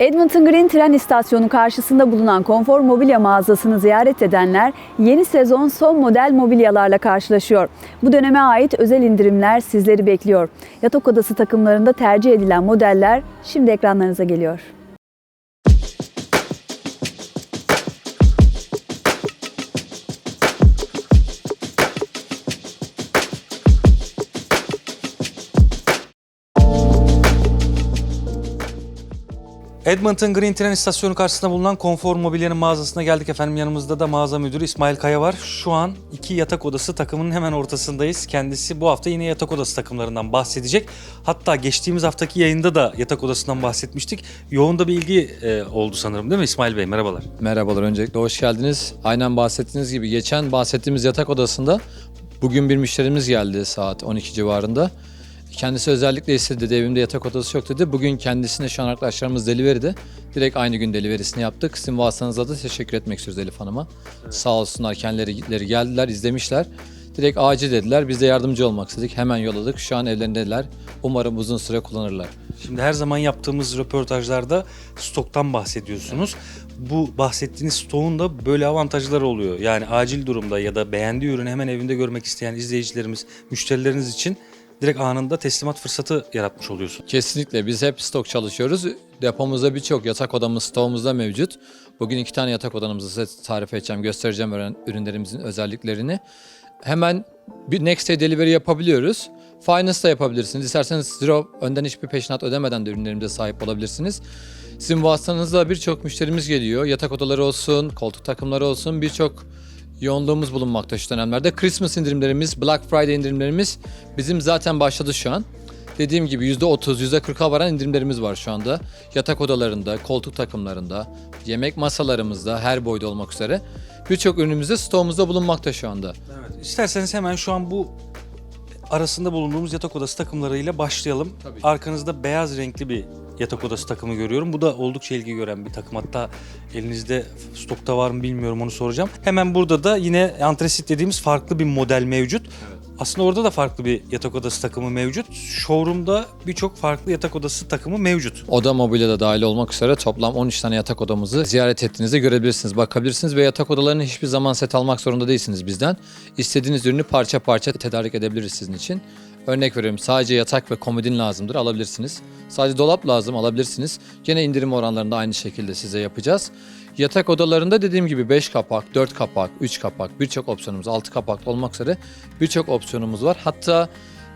Edmonton Green tren istasyonu karşısında bulunan konfor mobilya mağazasını ziyaret edenler yeni sezon son model mobilyalarla karşılaşıyor. Bu döneme ait özel indirimler sizleri bekliyor. Yatak odası takımlarında tercih edilen modeller şimdi ekranlarınıza geliyor. Edmonton Green Tren İstasyonu karşısında bulunan Konfor Mobilya'nın mağazasına geldik efendim. Yanımızda da mağaza müdürü İsmail Kaya var. Şu an iki yatak odası takımının hemen ortasındayız. Kendisi bu hafta yine yatak odası takımlarından bahsedecek. Hatta geçtiğimiz haftaki yayında da yatak odasından bahsetmiştik. Yoğun da bir ilgi e, oldu sanırım değil mi İsmail Bey? Merhabalar. Merhabalar öncelikle hoş geldiniz. Aynen bahsettiğiniz gibi geçen bahsettiğimiz yatak odasında bugün bir müşterimiz geldi saat 12 civarında. Kendisi özellikle istedi dedi evimde yatak odası yok dedi. Bugün kendisine şu an arkadaşlarımız delivery'de. Direkt aynı gün delivery'sini yaptık. Sizin vasıtanızla da teşekkür etmek istiyoruz Elif Hanım'a. Sağ olsunlar kendileri geldiler izlemişler. Direkt acil dediler. Biz de yardımcı olmak istedik. Hemen yolladık. Şu an evlerindeler. Umarım uzun süre kullanırlar. Şimdi her zaman yaptığımız röportajlarda stoktan bahsediyorsunuz. Bu bahsettiğiniz stoğun da böyle avantajları oluyor. Yani acil durumda ya da beğendiği ürünü hemen evinde görmek isteyen izleyicilerimiz, müşterileriniz için direkt anında teslimat fırsatı yaratmış oluyorsun. Kesinlikle biz hep stok çalışıyoruz. Depomuzda birçok yatak odamız stoğumuzda mevcut. Bugün iki tane yatak odamızı size tarif edeceğim, göstereceğim ürünlerimizin özelliklerini. Hemen bir next day delivery yapabiliyoruz. Finance da yapabilirsiniz. İsterseniz zero önden hiçbir peşinat ödemeden de ürünlerimize sahip olabilirsiniz. Sizin vasıtanızda birçok müşterimiz geliyor. Yatak odaları olsun, koltuk takımları olsun birçok yoğunluğumuz bulunmakta şu dönemlerde. Christmas indirimlerimiz, Black Friday indirimlerimiz bizim zaten başladı şu an. Dediğim gibi %30, %40'a varan indirimlerimiz var şu anda. Yatak odalarında, koltuk takımlarında, yemek masalarımızda her boyda olmak üzere. Birçok ürünümüzde stoğumuzda bulunmakta şu anda. Evet. İsterseniz hemen şu an bu arasında bulunduğumuz yatak odası takımlarıyla başlayalım. Tabii. Arkanızda beyaz renkli bir yatak odası takımı görüyorum. Bu da oldukça ilgi gören bir takım. Hatta elinizde stokta var mı bilmiyorum onu soracağım. Hemen burada da yine antresit dediğimiz farklı bir model mevcut. Aslında orada da farklı bir yatak odası takımı mevcut. Showroom'da birçok farklı yatak odası takımı mevcut. Oda mobilya da dahil olmak üzere toplam 13 tane yatak odamızı ziyaret ettiğinizde görebilirsiniz, bakabilirsiniz ve yatak odalarını hiçbir zaman set almak zorunda değilsiniz bizden. İstediğiniz ürünü parça parça tedarik edebiliriz sizin için. Örnek veriyorum sadece yatak ve komodin lazımdır alabilirsiniz. Sadece dolap lazım alabilirsiniz. Gene indirim oranlarında aynı şekilde size yapacağız. Yatak odalarında dediğim gibi 5 kapak, 4 kapak, 3 kapak birçok opsiyonumuz 6 kapaklı olmak üzere birçok opsiyonumuz var. Hatta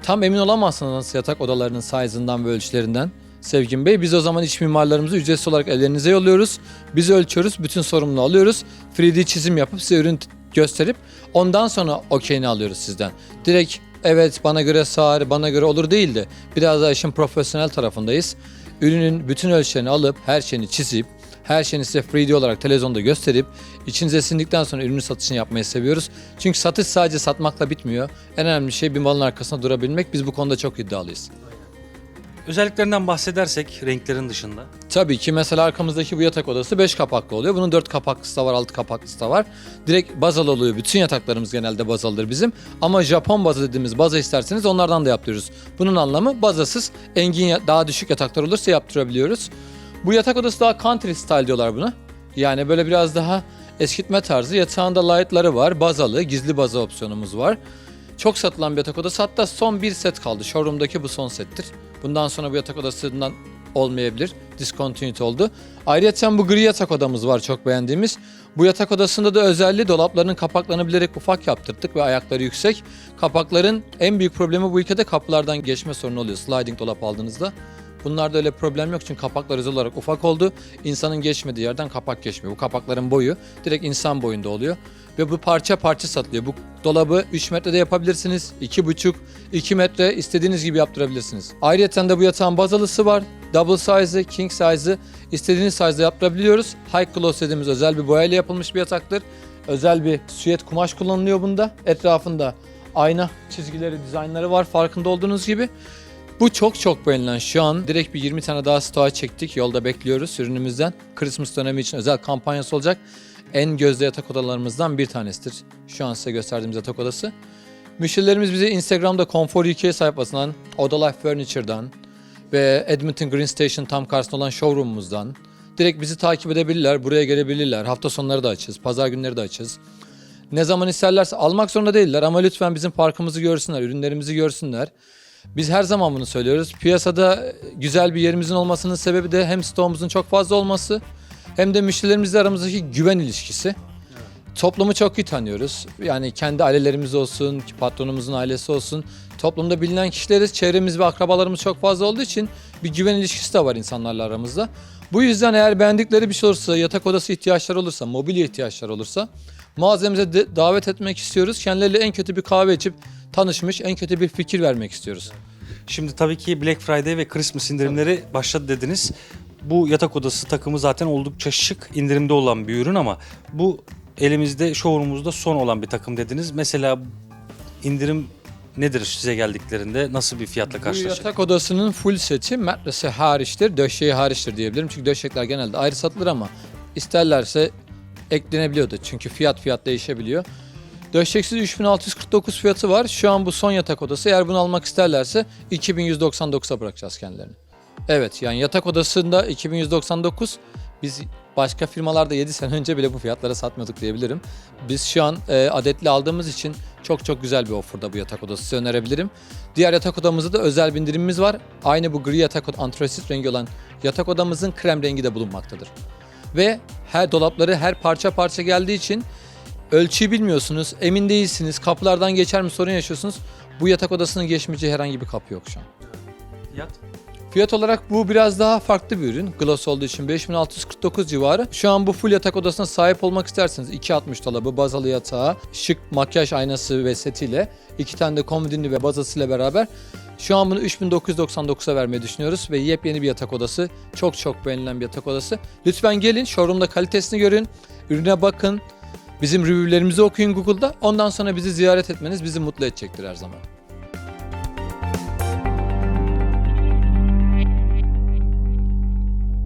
tam emin olamazsınız yatak odalarının size'ından ve ölçülerinden. Sevgin Bey biz o zaman iç mimarlarımızı ücretsiz olarak ellerinize yolluyoruz. Biz ölçüyoruz, bütün sorumluluğu alıyoruz. 3D çizim yapıp size ürün gösterip ondan sonra okeyini alıyoruz sizden. Direkt evet bana göre sığar, bana göre olur değil de biraz daha işin profesyonel tarafındayız. Ürünün bütün ölçülerini alıp her şeyini çizip her şeyini size 3D olarak televizyonda gösterip içinize sindikten sonra ürünün satışını yapmayı seviyoruz. Çünkü satış sadece satmakla bitmiyor. En önemli şey bir malın arkasında durabilmek. Biz bu konuda çok iddialıyız. Özelliklerinden bahsedersek renklerin dışında. Tabii ki mesela arkamızdaki bu yatak odası 5 kapaklı oluyor. Bunun 4 kapaklısı da var, 6 kapaklısı da var. Direkt bazalı oluyor. Bütün yataklarımız genelde bazalıdır bizim. Ama Japon bazı dediğimiz baza isterseniz onlardan da yaptırıyoruz. Bunun anlamı bazasız engin daha düşük yataklar olursa yaptırabiliyoruz. Bu yatak odası daha country style diyorlar buna. Yani böyle biraz daha eskitme tarzı. Yatağında light'ları var, bazalı, gizli baza opsiyonumuz var. Çok satılan bir yatak odası. Hatta son bir set kaldı. Showroom'daki bu son settir. Bundan sonra bu yatak odasından olmayabilir. Discontinued oldu. Ayrıca bu gri yatak odamız var çok beğendiğimiz. Bu yatak odasında da özelliği dolaplarının kapaklarını bilerek ufak yaptırdık ve ayakları yüksek. Kapakların en büyük problemi bu ülkede kapılardan geçme sorunu oluyor. Sliding dolap aldığınızda. Bunlarda öyle problem yok çünkü kapaklar özel olarak ufak oldu. İnsanın geçmediği yerden kapak geçmiyor. Bu kapakların boyu direkt insan boyunda oluyor. Ve bu parça parça satılıyor. Bu dolabı 3 metrede yapabilirsiniz. 2,5, 2 metre istediğiniz gibi yaptırabilirsiniz. Ayrıca da bu yatağın bazalısı var. Double size'ı, king size'ı istediğiniz size'da yaptırabiliyoruz. High gloss dediğimiz özel bir boyayla yapılmış bir yataktır. Özel bir süet kumaş kullanılıyor bunda. Etrafında ayna çizgileri, dizaynları var farkında olduğunuz gibi. Bu çok çok beğenilen şu an direkt bir 20 tane daha stoğa çektik. Yolda bekliyoruz ürünümüzden. Christmas dönemi için özel kampanyası olacak. En gözde yatak odalarımızdan bir tanesidir. Şu an size gösterdiğimiz yatak odası. Müşterilerimiz bize Instagram'da Comfort UK sayfasından, Oda Life Furniture'dan ve Edmonton Green Station tam karşısında olan showroom'umuzdan Direkt bizi takip edebilirler, buraya gelebilirler. Hafta sonları da açız, pazar günleri de açız. Ne zaman isterlerse almak zorunda değiller ama lütfen bizim parkımızı görsünler, ürünlerimizi görsünler. Biz her zaman bunu söylüyoruz. Piyasada güzel bir yerimizin olmasının sebebi de hem stoğumuzun çok fazla olması hem de müşterilerimizle aramızdaki güven ilişkisi. Toplumu çok iyi tanıyoruz. Yani kendi ailelerimiz olsun, patronumuzun ailesi olsun. Toplumda bilinen kişileriz. Çevremiz ve akrabalarımız çok fazla olduğu için bir güven ilişkisi de var insanlarla aramızda. Bu yüzden eğer beğendikleri bir şey olursa, yatak odası ihtiyaçları olursa, mobilya ihtiyaçları olursa mağazamıza de- davet etmek istiyoruz. Kendileriyle en kötü bir kahve içip tanışmış, en kötü bir fikir vermek istiyoruz. Şimdi tabii ki Black Friday ve Christmas indirimleri başladı dediniz. Bu yatak odası takımı zaten oldukça şık indirimde olan bir ürün ama bu elimizde showroomumuzda son olan bir takım dediniz. Mesela indirim nedir size geldiklerinde? Nasıl bir fiyatla Bu karşılaşacak? yatak odasının full seti matresi hariçtir, döşeği hariçtir diyebilirim. Çünkü döşekler genelde ayrı satılır ama isterlerse eklenebiliyordu. Çünkü fiyat fiyat değişebiliyor. Döşeksiz 3649 fiyatı var. Şu an bu son yatak odası. Eğer bunu almak isterlerse 2199'a bırakacağız kendilerini. Evet yani yatak odasında 2199 biz başka firmalarda 7 sene önce bile bu fiyatlara satmıyorduk diyebilirim. Biz şu an e, adetli aldığımız için çok çok güzel bir offerda bu yatak odası size önerebilirim. Diğer yatak odamızda da özel bir indirimimiz var. Aynı bu gri yatak od- antrasit rengi olan yatak odamızın krem rengi de bulunmaktadır. Ve her dolapları her parça parça geldiği için ölçüyü bilmiyorsunuz, emin değilsiniz, kapılardan geçer mi sorun yaşıyorsunuz. Bu yatak odasının geçmeyeceği herhangi bir kapı yok şu an. Fiyat? Fiyat olarak bu biraz daha farklı bir ürün. Gloss olduğu için 5649 civarı. Şu an bu full yatak odasına sahip olmak isterseniz 2.60 dolabı, bazalı yatağı, şık makyaj aynası ve setiyle, iki tane de komodinli ve bazasıyla beraber şu an bunu 3999'a vermeyi düşünüyoruz ve yepyeni bir yatak odası. Çok çok beğenilen bir yatak odası. Lütfen gelin showroom'da kalitesini görün, ürüne bakın. Bizim review'lerimizi okuyun Google'da. Ondan sonra bizi ziyaret etmeniz bizi mutlu edecektir her zaman.